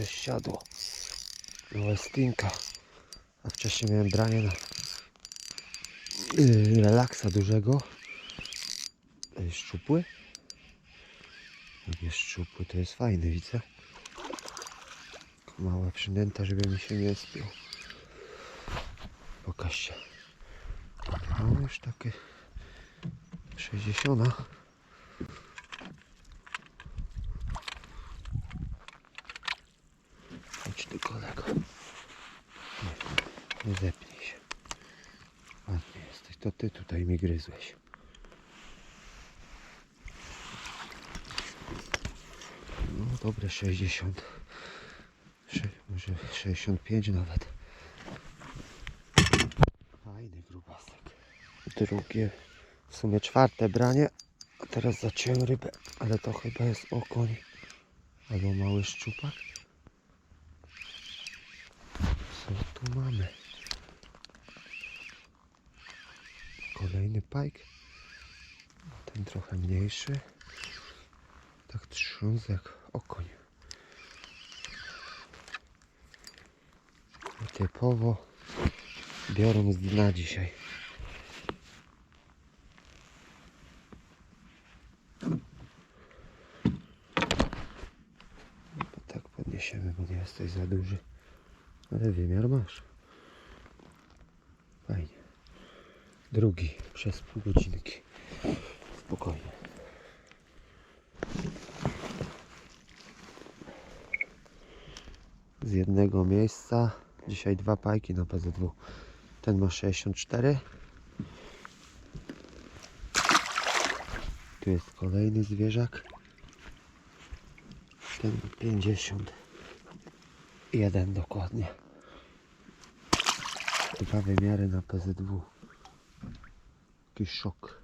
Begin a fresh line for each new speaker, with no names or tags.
jest siadło. Westinka. A wcześniej miałem branie na yy, relaksa dużego. Jest szczupły. Jest szczupły, to jest fajny, widzę. Mała przynęta, żeby mi się nie spiął. Pokaż się. No już takie 60. Chodź ty kolego. Nie, nie zepnij się. Ładnie jesteś. To ty tutaj mi gryzłeś. No dobre 60. Sze- może 65 nawet. Fajny grubasek. Drugie, w sumie czwarte branie. A teraz zaciąłem rybę, ale to chyba jest okoń albo mały szczupak. Tu mamy? Kolejny pajk. Ten trochę mniejszy. Tak trząs jak okoń. Typowo biorą z dna dzisiaj. Tak podniesiemy, bo nie jesteś za duży. Ale wymiar masz. Fajnie. Drugi przez pół godzinki. Spokojnie. Z jednego miejsca. Dzisiaj dwa pajki na PZW. Ten ma 64. Tu jest kolejny zwierzak. Ten ma 50. Jeden dokładnie. Dwa wymiary na PZW. Jakiś szok.